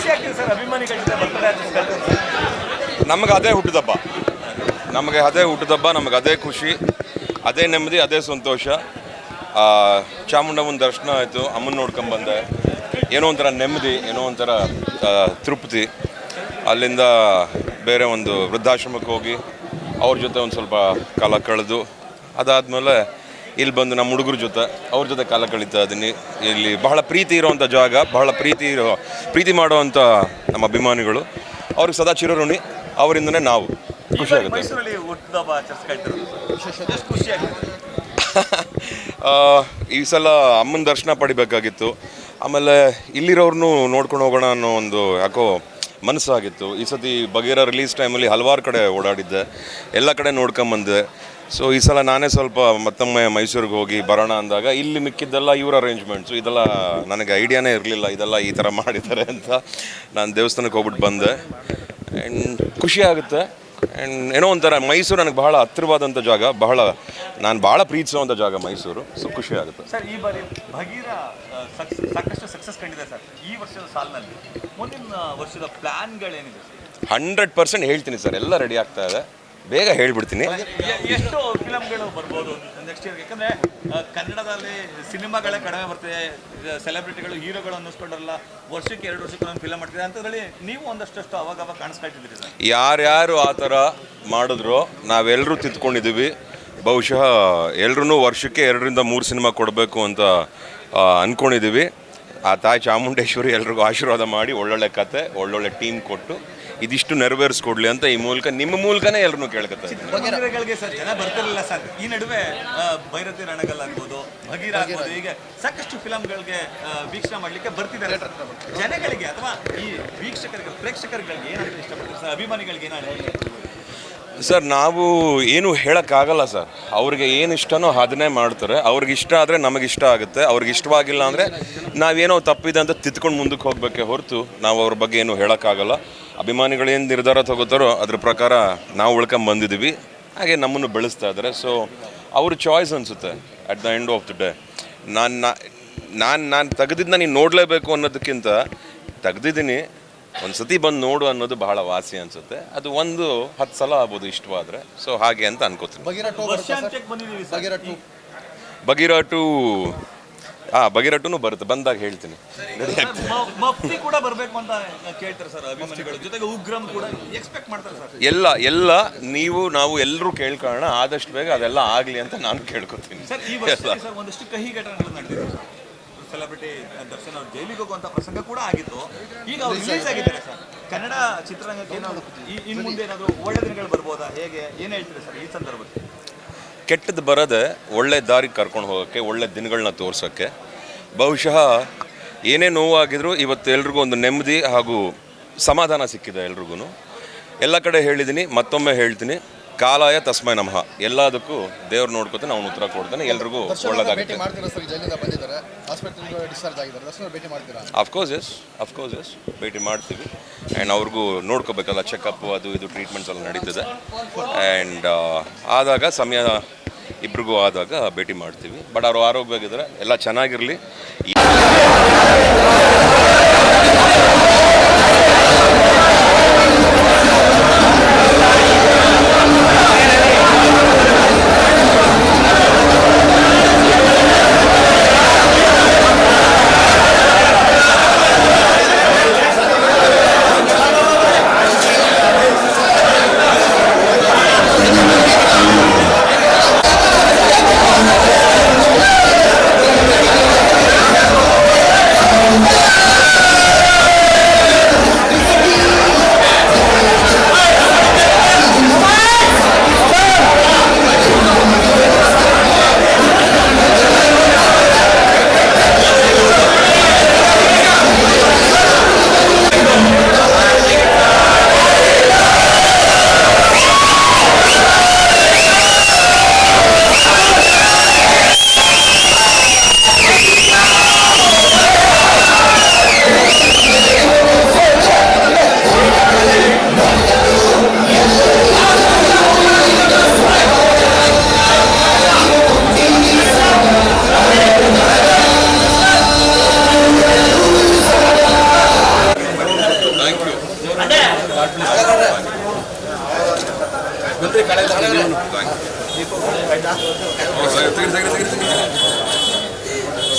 ಖುಷಿ ಸರ್ ಅಭಿಮಾನಿಗಳ ನಮಗೆ ಅದೇ ಹುಟ್ಟಿದಬ್ಬ. ನಮಗೆ ಅದೇ ಹುಟ್ಟುದಬ್ಬ, ನಮಗೆ ಅದೇ ಖುಷಿ, ಅದೇ ನೆಮ್ಮದಿ, ಅದೇ ಸಂತೋಷ. ಚಾಮುಂಡಮ್ಮನ ದರ್ಶನ ಆಯಿತು, ಅಮ್ಮನ ನೋಡ್ಕೊಂಬಂದೆ ಏನೋ ಒಂಥರ ನೆಮ್ಮದಿ, ಏನೋ ಒಂಥರ ತೃಪ್ತಿ. ಅಲ್ಲಿಂದ ಬೇರೆ ಒಂದು ವೃದ್ಧಾಶ್ರಮಕ್ಕೆ ಹೋಗಿ, ಅವ್ರ ಜೊತೆ ಒಂದು ಸ್ವಲ್ಪ ಕಾಲ ಕಳೆದು, ಅದಾದಮೇಲೆ ಇಲ್ಲಿ ಬಂದು ನಮ್ಮ ಹುಡುಗರ ಜೊತೆ ಅವ್ರ ಜೊತೆ ಕಾಲ ಕಳೀತಾ ಇದ್ದೀನಿ. ಇಲ್ಲಿ ಬಹಳ ಪ್ರೀತಿ ಇರೋವಂಥ ಜಾಗ ಬಹಳ ಪ್ರೀತಿ ಇರೋ ಪ್ರೀತಿ ಮಾಡುವಂಥ ನಮ್ಮ ಅಭಿಮಾನಿಗಳು. ಅವ್ರಿಗೆ ಸದಾ ಚಿರಋಣಿ ಅವರಿಂದನೇ ನಾವು. ಖುಷಿ ಆಗುತ್ತೆ. ಈ ಸಲ ಅಮ್ಮನ ದರ್ಶನ ಪಡಿಬೇಕಾಗಿತ್ತು. ಆಮೇಲೆ ಇಲ್ಲಿರೋರ್ನು ನೋಡ್ಕೊಂಡು ಹೋಗೋಣ ಅನ್ನೋ ಒಂದು ಯಾಕೋ ಮನಸ್ಸಾಗಿತ್ತು. ಈ ಸತಿ ಬಗೇರ ರಿಲೀಸ್ ಟೈಮಲ್ಲಿ ಹಲವಾರು ಕಡೆ ಓಡಾಡಿದ್ದೆ. ಎಲ್ಲ ಕಡೆ ನೋಡ್ಕೊಂಬಂದೆ. ಸೊ ಈ ಸಲ ನಾನೇ ಸ್ವಲ್ಪ ಮತ್ತೊಮ್ಮೆ ಮೈಸೂರಿಗೆ ಹೋಗಿ ಬರೋಣ ಅಂದಾಗ ಇಲ್ಲಿ ಮಿಕ್ಕಿದ್ದೆಲ್ಲ ಇವ್ರ ಅರೇಂಜ್ಮೆಂಟ್ಸು ಇದೆಲ್ಲ ನನಗೆ ಐಡಿಯಾನೇ ಇರಲಿಲ್ಲ ಇದೆಲ್ಲ ಈ ಥರ ಮಾಡಿದ್ದಾರೆ ಅಂತ. ನಾನು ದೇವಸ್ಥಾನಕ್ಕೆ ಹೋಗ್ಬಿಟ್ಟು ಬಂದೆ. ಆ್ಯಂಡ್ ಖುಷಿ ಆಗುತ್ತೆ. ಆ್ಯಂಡ್ ಏನೋ ಒಂಥರ ಮೈಸೂರು ನನಗೆ ಬಹಳ ಹತ್ತಿರವಾದಂಥ ಜಾಗ ಬಹಳ ನಾನು ಭಾಳ ಪ್ರೀತಿಸುವಂಥ ಜಾಗ ಮೈಸೂರು. ಸೊ ಖುಷಿ ಆಗುತ್ತೆ. ಸರ್ ಈ ಬಾರಿ ಭಗೀರ ಸಾಕಷ್ಟು ಸಕ್ಸಸ್ ಕಂಡಿದೆ ಸರ್ ಈ ವರ್ಷದ ಸಾಲಿನಲ್ಲಿ ಮುಂದಿನ ವರ್ಷದ ಪ್ಲ್ಯಾನ್ಗಳೇನಿದೆ ಹಂಡ್ರೆಡ್ ಪರ್ಸೆಂಟ್ ಹೇಳ್ತೀನಿ ಸರ್ ಎಲ್ಲ ರೆಡಿ ಆಗ್ತಾ ಇದೆ. ಬೇಗ ಹೇಳ್ಬಿಡ್ತೀನಿ. ಎಷ್ಟು ಫಿಲಮ್ಗಳು ಬರ್ಬೋದು ನೆಕ್ಸ್ಟ್ ಇಯರ್ ಯಾಕಂದ್ರೆ ಕನ್ನಡದಲ್ಲಿ ಸಿನಿಮಾಗಳೇ ಕಡಿಮೆ ಬರ್ತಿದೆ. ಸೆಲೆಬ್ರಿಟಿಗಳು ಹೀರೋಗಳು ಅನ್ನಿಸ್ಕೊಂಡ್ರಲ್ಲ ವರ್ಷಕ್ಕೆ ಎರಡು ವರ್ಷಕ್ಕೆ ಒಂದು ಫಿಲಮ್ ಮಾಡ್ತಿದೆ ಅಂತದ್ರಲ್ಲಿ ನೀವು ಒಂದಷ್ಟು ಅವಾಗ ಅವಾಗ ಕಾಣಿಸ್ತಾ ಸರ್? ಯಾರ್ಯಾರು ಆ ಥರ ಮಾಡಿದ್ರು ನಾವೆಲ್ಲರೂ ತಿದ್ಕೊಂಡಿದ್ದೀವಿ. ಬಹುಶಃ ಎಲ್ರೂ ವರ್ಷಕ್ಕೆ ಎರಡರಿಂದ ಮೂರು ಸಿನಿಮಾ ಕೊಡಬೇಕು ಅಂತ ಆ, ಅನ್ಕೊಂಡಿದ್ದೀವಿ. ಆ ತಾಯಿ ಚಾಮುಂಡೇಶ್ವರಿ ಎಲ್ರಿಗೂ ಆಶೀರ್ವಾದ ಮಾಡಿ ಒಳ್ಳೊಳ್ಳೆ ಕತೆ ಒಳ್ಳೊಳ್ಳೆ ಟೀಮ್ ಕೊಟ್ಟು ಇದಿಷ್ಟು ನೆರವೇರಿಸ್ಕೊಡ್ಲಿ ಅಂತ ಈ ಮೂಲಕ ನಿಮ್ಮ ಮೂಲಕನೇ ಎಲ್ಲರೂ ಕೇಳ್ಕೊತಾರೆ ಇದ್ದೀನಿ. ಸರ್ ಜನ ಬರ್ತಿರಲಿಲ್ಲ ಸರ್. ಈ ನಡುವೆ ಭೈರತಿ ರಣಗಲ್ ಆಗ್ಬೋದು ಭಗೀರ ಆಗ್ಬೋದು ಹೀಗೆ ಸಾಕಷ್ಟು ಫಿಲಮ್ಗಳಿಗೆ ವೀಕ್ಷಣೆ ಮಾಡಲಿಕ್ಕೆ ಬರ್ತಿದ್ದಾರೆ ಜನಗಳಿಗೆ ಅಥವಾ ಈ ವೀಕ್ಷಕರಿಗೆ ಪ್ರೇಕ್ಷಕರುಗಳಿಗೆ ಏನಾದರೂ ಇಷ್ಟಪಡ್ತಾರೆ ಸರ್? ಅಭಿಮಾನಿಗಳಿಗೆ ಏನಾಗುತ್ತೆ ಸರ್, ನಾವು ಏನು ಹೇಳೋಕ್ಕಾಗಲ್ಲ ಸರ್. ಅವ್ರಿಗೆ ಏನು ಇಷ್ಟನೋ ಅದನ್ನೇ ಮಾಡ್ತಾರೆ. ಅವ್ರಿಗೆ ಇಷ್ಟ ಆದರೆ ನಮಗೆ ಇಷ್ಟ ಆಗುತ್ತೆ. ಅವ್ರಿಗೆ ಇಷ್ಟವಾಗಿಲ್ಲ ಅಂದರೆ ನಾವೇನೋ ತಪ್ಪಿದೆ ಅಂತ ತಿದ್ಕೊಂಡು ಮುಂದಕ್ಕೆ ಹೋಗಬೇಕೆ ಹೊರತು ನಾವು ಅವ್ರ ಬಗ್ಗೆ ಏನು ಹೇಳೋಕ್ಕಾಗಲ್ಲ. ಏನು ನಿರ್ಧಾರ ತಗೋತಾರೋ ಅದ್ರ ಪ್ರಕಾರ ನಾವು ಉಳ್ಕೊಂಡು ಬಂದಿದ್ದೀವಿ ಹಾಗೆ ನಮ್ಮನ್ನು ಬೆಳೆಸ್ತಾ ಇದ್ದಾರೆ. ಸೊ ಅವ್ರ ಚಾಯ್ಸ್ ಅನಿಸುತ್ತೆ at the end of the day ನಾನು ನಾನು ನಾನು ತೆಗೆದಿದ್ದನ್ನ ನೀನು ನೋಡಲೇಬೇಕು ಅನ್ನೋದಕ್ಕಿಂತ ತೆಗ್ದಿದ್ದೀನಿ. ಒಂದು ಸತಿ ಬಂದು ನೋಡು ಅನ್ನೋದು ಬಹಳ ವಾಸಿ ಅನ್ಸುತ್ತೆ. ಅದು ಒಂದು ಹತ್ತು ಸಲ ಆಗ್ಬೋದು ಇಷ್ಟವಾದರೆ. ಸೊ ಹಾಗೆ ಅಂತ ಅನ್ಕೋತೀನಿ. ಬಗಿರಟು ಟೂ ಬಗಿರಟ್ಟು ಹಾಂ ಬಗಿರಾಟುನು ಬರುತ್ತೆ. ಬಂದಾಗ ಹೇಳ್ತೀನಿ. ಮ- ಮಫ್ತಿ ಕೂಡ ಬರ್ಬೇಕು ಅಂತ ಕೇಳ್ತಾರೆ ಸರ್ ಅಭಿಮಾನಿಗಳು. ಜೊತೆಗೆ ಉಗ್ರಂ ಕೂಡ ಎಕ್ಸ್ಪೆಕ್ಟ್ ಮಾಡ್ತಾರೆ ಸರ್. ಎಲ್ಲ ಎಲ್ಲ ನೀವು ನಾವು ಎಲ್ಲರೂ ಕೇಳ್ಕೊಳ್ಳೋಣ. ಆದಷ್ಟು ಬೇಗ ಅದೆಲ್ಲ ಆಗಲಿ ಅಂತ ನಾನು ಕೇಳ್ಕೊತೀನಿ. ಸೆಲೆಬ್ರಿಟಿ ದರ್ಶನ್ ಅವ್ರು ಜೈಲಿಗೆ ಹೋಗುವಂತ ಪ್ರಸಂಗ ಕೂಡ ಆಗಿತ್ತು. ಈಗ ಅವ್ರು ರಿಲೀಸ್ ಆಗಿದ್ದಾರೆ ಸರ್. ಕನ್ನಡ ಚಿತ್ರರಂಗಕ್ಕೆ ಏನಾದ್ರು ಇನ್ನು ಇನ್ ಮುಂದೆ ಏನಾದ್ರು ಒಳ್ಳೆ ದಿನಗಳು ಬರ್ಬೋದಾ? ಹೇಗೆ? ಏನ್ ಹೇಳ್ತೀರಿ ಸರ್ ಈ ಸಂದರ್ಭದಲ್ಲಿ? ಕೆಟ್ಟದ್ದು ಬರೋದೆ ಒಳ್ಳೆ ದಾರಿಗೆ ಕರ್ಕೊಂಡು ಹೋಗೋಕ್ಕೆ ಒಳ್ಳೆ ದಿನಗಳನ್ನ ತೋರ್ಸೋಕ್ಕೆ. ಬಹುಶಃ ಏನೇ ನೋವಾಗಿದ್ರು ಇವತ್ತು ಎಲ್ರಿಗೂ ಒಂದು ನೆಮ್ಮದಿ ಹಾಗೂ ಸಮಾಧಾನ ಸಿಕ್ಕಿದೆ ಎಲ್ರಿಗೂ ಎಲ್ಲ ಕಡೆ ಹೇಳಿದ್ದೀನಿ ಮತ್ತೊಮ್ಮೆ ಹೇಳ್ತೀನಿ. ಕಾಲಾಯ ತಸ್ಮೈ ನಮಃ. ಎಲ್ಲದಕ್ಕೂ ದೇವ್ರು ನೋಡ್ಕೊತಾನೆ ಅವನು ಉತ್ತರ ಕೊಡ್ತಾನೆ. ಎಲ್ರಿಗೂ ಒಳ್ಳೆದಾಗುತ್ತೆ. ಅಫ್ಕೋರ್ಸ್ ಎಸ್ ಅಫ್ಕೋರ್ಸ್ ಎಸ್ ಭೇಟಿ ಮಾಡ್ತೀವಿ. ಆ್ಯಂಡ್ ಅವ್ರಿಗೂ ನೋಡ್ಕೋಬೇಕಲ್ಲ ಚೆಕಪ್ ಅದು ಇದು ಟ್ರೀಟ್ಮೆಂಟ್ಸ್ ಎಲ್ಲ ನಡೀತದೆ. ಆ್ಯಂಡ್ ಆದಾಗ ಸಮಯ ಇಬ್ರಿಗೂ ಆದಾಗ ಭೇಟಿ ಮಾಡ್ತೀವಿ. ಬಟ್ ಅವರು ಆರೋಗ್ಯವಾಗಿದ್ದಾರೆ. ಎಲ್ಲ ಚೆನ್ನಾಗಿರಲಿ.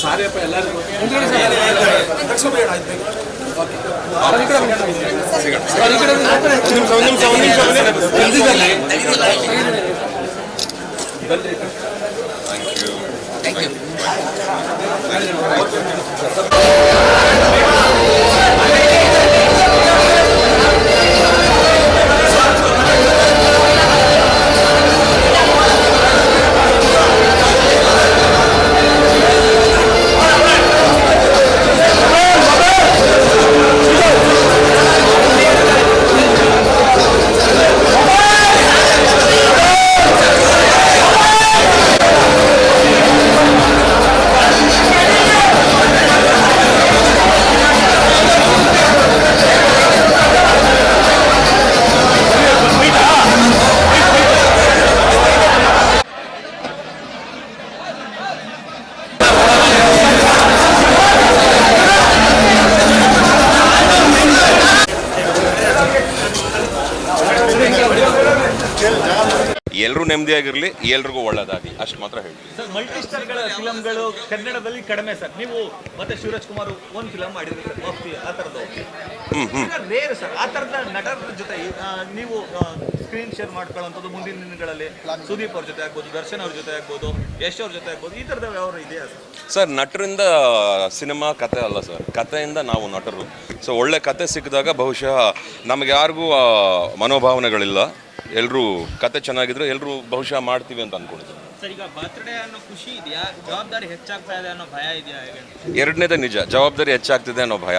ಸಾರಿ ಅಪ್ಪ ಎಲ್ಲರಿಗೂ ತಕ್ಷಣ ಬೇಡ ಆಯ್ತು ಥ್ಯಾಂಕ್ ಯು ಥ್ಯಾಂಕ್ ಯು ನೆಮ್ಮದಿಯಾಗಿರಲಿ ಎಲ್ರಿಗೂ ಒಳ್ಳೇದಾಗಲಿ. ಅಷ್ಟು ಮಾತ್ರ ಹೇಳಿ ಸರ್ ಮಲ್ಟಿ ಸ್ಟಾರ್ಗಳ ಫಿಲಮ್ಗಳು ಕನ್ನಡದಲ್ಲಿ ಕಡಿಮೆ ಸರ್. ನೀವು ಮತ್ತೆ ಶಿವರಾಜ್ ಕುಮಾರ್ ಒಂದು ಫಿಲಮ್ ಮಾಡಿದ್ರಿ ಸರ್ ಮಫ್ತಿ ಆ ಥರದ್ದು ರೇರ್ ಸರ್ ಆ ಥರದ ನಟರ ಜೊತೆ ನೀವು ಸ್ಕ್ರೀನ್ ಶೇರ್ ಮಾಡ್ಕೊಳ್ಳೋಂಥದ್ದು ಮುಂದಿನ ದಿನಗಳಲ್ಲಿ ಸುದೀಪ್ ಅವ್ರ ಜೊತೆ ಆಗ್ಬೋದು ದರ್ಶನ್ ಅವ್ರ ಜೊತೆ ಆಗ್ಬೋದು ಯಶ್ ಅವ್ರ ಜೊತೆ ಆಗ್ಬೋದು ಈ ಥರದ ವ್ಯವಹಾರ ಇದೆಯಾ ಸರ್? ಸರ್ ನಟರಿಂದ ಸಿನಿಮಾ ಕತೆ ಅಲ್ಲ ಸರ್. ಕತೆಯಿಂದ ನಾವು ನಟರು. ಸೊ ಒಳ್ಳೆ ಕತೆ ಸಿಕ್ಕಿದಾಗ ಬಹುಶಃ ನಮಗೆ ಯಾರಿಗೂ ಮನೋಭಾವನೆಗಳಿಲ್ಲ. ಎಲ್ಲರೂ ಕತೆ ಚೆನ್ನಾಗಿದ್ರೆ ಎಲ್ಲರೂ ಬಹುಶಃ ಮಾಡ್ತೀವಿ ಅಂತ ಅನ್ಕೊಂಡಿದ್ದೀನಿ. ಎರಡನೇದ ಈಗ ಬರ್ತ್ಡೇ ಅನ್ನೋ ಖುಷಿ ಇದೆಯಾ? ಜವಾಬ್ದಾರಿ ಹೆಚ್ಚಾಗ್ತಾ ಅನ್ನೋ ಭಯ ಇದೆಯಾ ಹೇಗೆ? ನಿಜ ಜವಾಬ್ದಾರಿ ಹೆಚ್ಚಾಗ್ತಿದೆ ಅನ್ನೋ ಭಯ.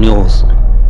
News